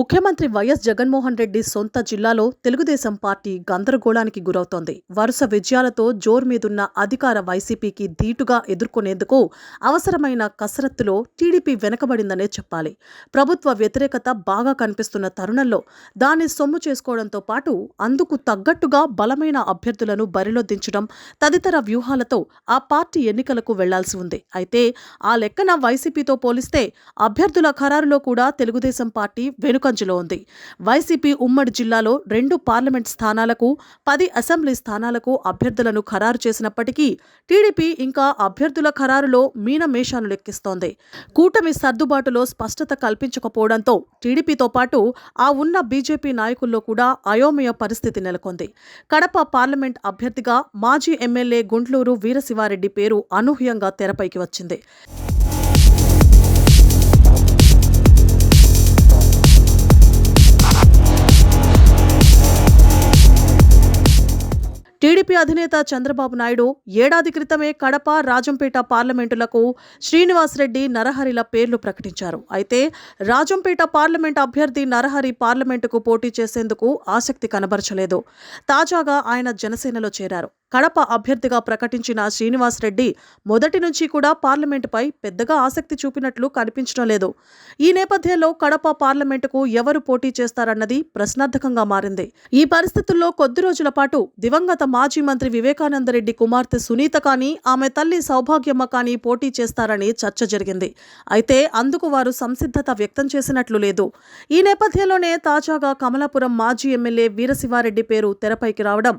ముఖ్యమంత్రి వైఎస్ జగన్మోహన్ రెడ్డి సొంత జిల్లాలో తెలుగుదేశం పార్టీ గందరగోళానికి గురవుతోంది. వరుస విజయాలతో జోరు మీదున్న అధికార వైసీపీకి ధీటుగా ఎదుర్కొనేందుకు అవసరమైన కసరత్తులో టీడీపీ వెనకబడిందనే చెప్పాలి. ప్రభుత్వ వ్యతిరేకత బాగా కనిపిస్తున్న తరుణంలో దాన్ని సొమ్ము చేసుకోవడంతో పాటు అందుకు తగ్గట్టుగా బలమైన అభ్యర్థులను బరిలో దించడం తదితర వ్యూహాలతో ఆ పార్టీ ఎన్నికలకు వెళ్ళాల్సి ఉంది. అయితే ఆ లెక్కన వైసీపీతో పోలిస్తే అభ్యర్థుల ఖరారులో కూడా తెలుగుదేశం పార్టీ వెనుక వెనుకంజలో ఉంది. వైసీపీ ఉమ్మడి జిల్లాలో రెండు పార్లమెంట్ స్థానాలకు పది అసెంబ్లీ స్థానాలకు అభ్యర్థులను ఖరారు చేసినప్పటికీ టీడీపీ ఇంకా అభ్యర్థుల ఖరారులో మీనమేషాలు లెక్కిస్తోంది. కూటమి సర్దుబాటులో స్పష్టత కల్పించకపోవడంతో టీడీపీతో పాటు ఆ ఉన్న బీజేపీ నాయకుల్లో కూడా అయోమయ పరిస్థితి నెలకొంది. కడప పార్లమెంట్ అభ్యర్థిగా మాజీ ఎమ్మెల్యే గుంట్లూరు వీరశివారెడ్డి పేరు అనూహ్యంగా తెరపైకి వచ్చింది. టీడీపీ అధినేత చంద్రబాబు నాయుడు ఏడాది క్రితమే కడప రాజంపేట పార్లమెంటులకు శ్రీనివాసరెడ్డి నరహరిల పేర్లు ప్రకటించారు. అయితే రాజంపేట పార్లమెంట్ అభ్యర్థి నరహరి పార్లమెంటుకు పోటీ చేసేందుకు ఆసక్తి కనబరచలేదు. తాజాగా ఆయన జనసేనలో చేరారు. కడప అభ్యర్థిగా ప్రకటించిన శ్రీనివాసరెడ్డి మొదటి నుంచి కూడా పార్లమెంటుపై పెద్దగా ఆసక్తి చూపినట్లు కనిపించడం లేదు. ఈ నేపథ్యంలో కడప పార్లమెంటుకు ఎవరు పోటీ చేస్తారన్నది ప్రశ్నార్థకంగా మారింది. ఈ పరిస్థితుల్లో కొద్ది రోజుల పాటు దివంగత మాజీ మంత్రి వివేకానందరెడ్డి కుమార్తె సునీత కానీ ఆమె తల్లి సౌభాగ్యమ్మ కానీ పోటీ చేస్తారని చర్చ జరిగింది. అయితే అందుకు వారు సంసిద్ధత వ్యక్తం చేసినట్లు లేదు. ఈ నేపథ్యంలోనే తాజాగా కమలాపురం మాజీ ఎమ్మెల్యే వీరశివారెడ్డి పేరు తెరపైకి రావడం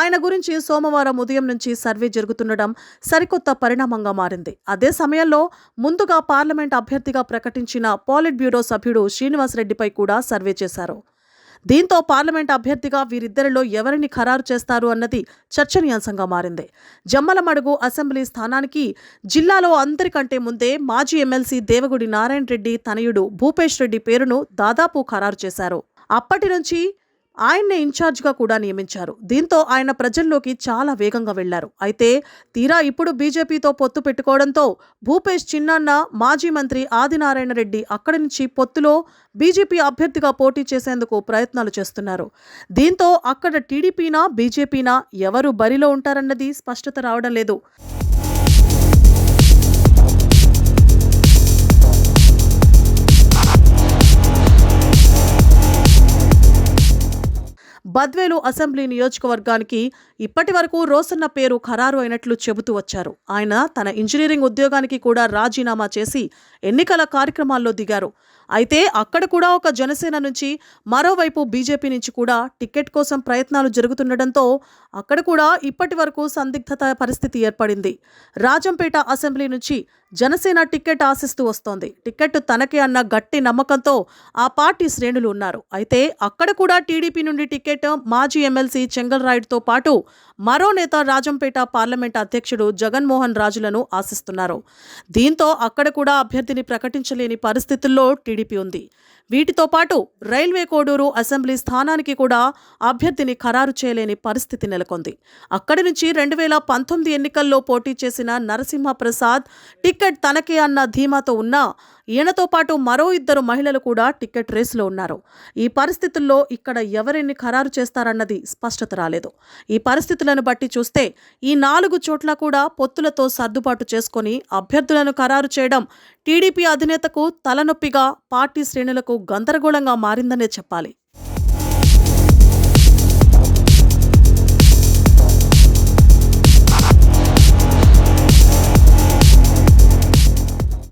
ఆయన గురించి సోమవారం ఉదయం నుంచి సర్వే జరుగుతుండడం సరికొత్త పరిణామంగా మారింది. అదే సమయంలో ముందుగా పార్లమెంట్ అభ్యర్థిగా ప్రకటించిన పాలిట్ బ్యూరో సభ్యుడు శ్రీనివాసరెడ్డిపై కూడా సర్వే చేశారు. దీంతో పార్లమెంట్ అభ్యర్థిగా వీరిద్దరిలో ఎవరిని ఖరారు చేస్తారు అన్నది చర్చనీయాంశంగా మారింది. జమ్మలమడుగు అసెంబ్లీ స్థానానికి జిల్లాలో అందరికంటే ముందే మాజీ ఎమ్మెల్సీ దేవగుడి నారాయణ రెడ్డి తనయుడు భూపేష్ రెడ్డి పేరును దాదాపు ఖరారు చేశారు. అప్పటి నుంచి ఆయన్నే ఇన్ఛార్జ్గా కూడా నియమించారు. దీంతో ఆయన ప్రజల్లోకి చాలా వేగంగా వెళ్ళారు. అయితే తీరా ఇప్పుడు బీజేపీతో పొత్తు పెట్టుకోవడంతో భూపేష్ చిన్నాన్న మాజీ మంత్రి ఆదినారాయణ రెడ్డి అక్కడి నుంచి పొత్తులో బీజేపీ అభ్యర్థిగా పోటీ చేసేందుకు ప్రయత్నాలు చేస్తున్నారు. దీంతో అక్కడ టీడీపీనా బీజేపీనా ఎవరు బరిలో ఉంటారన్నది స్పష్టత రావడం లేదు. బద్వేలు అసెంబ్లీ నియోజకవర్గానికి ఇప్పటి వరకు రోసన్న పేరు ఖరారు అయినట్లు చెబుతూ వచ్చారు. ఆయన తన ఇంజనీరింగ్ ఉద్యోగానికి కూడా రాజీనామా చేసి ఎన్నికల కార్యక్రమాల్లో దిగారు. అయితే అక్కడ కూడా ఒక జనసేన నుంచి మరోవైపు బీజేపీ నుంచి కూడా టికెట్ కోసం ప్రయత్నాలు జరుగుతుండటంతో అక్కడ కూడా ఇప్పటి వరకు సందిగ్ధత పరిస్థితి ఏర్పడింది. రాజంపేట అసెంబ్లీ నుంచి జనసేన టికెట్ ఆశిస్తూ వస్తోంది. టికెట్ తనకే అన్న గట్టి నమ్మకంతో ఆ పార్టీ శ్రేణులు ఉన్నారు. అయితే అక్కడ కూడా టీడీపీ నుండి టికెట్ మాజీ ఎమ్మెల్సీ చెంగల్రాయుడుతో పాటు మరో నేత రాజంపేట పార్లమెంట్ అధ్యక్షుడు జగన్మోహన్ రాజులను ఆశిస్తున్నారు. దీంతో అక్కడ కూడా అభ్యర్థిని ప్రకటించలేని పరిస్థితుల్లో టీడీపీ ఉంది. వీటితో పాటు రైల్వే కోడూరు అసెంబ్లీ స్థానానికి కూడా అభ్యర్థిని ఖరారు చేయలేని పరిస్థితి నెలకొంది. అక్కడి నుంచి రెండు వేల పంతొమ్మిది ఎన్నికల్లో పోటీ చేసిన నరసింహప్రసాద్ టికెట్ తనకే అన్న ధీమాతో ఉన్నా ఈయనతో పాటు మరో ఇద్దరు మహిళలు కూడా టికెట్ రేసులో ఉన్నారు. ఈ పరిస్థితుల్లో ఇక్కడ ఎవరిని ఖరారు చేస్తారన్నది స్పష్టత రాలేదు. ఈ పరిస్థితులను బట్టి చూస్తే ఈ నాలుగు చోట్ల కూడా పొత్తులతో సర్దుబాటు చేసుకొని అభ్యర్థులను ఖరారు చేయడం టీడీపీ అధినేతకు తలనొప్పిగా పార్టీ శ్రేణులకు గందరగోళంగా మారిందనే చెప్పాలి.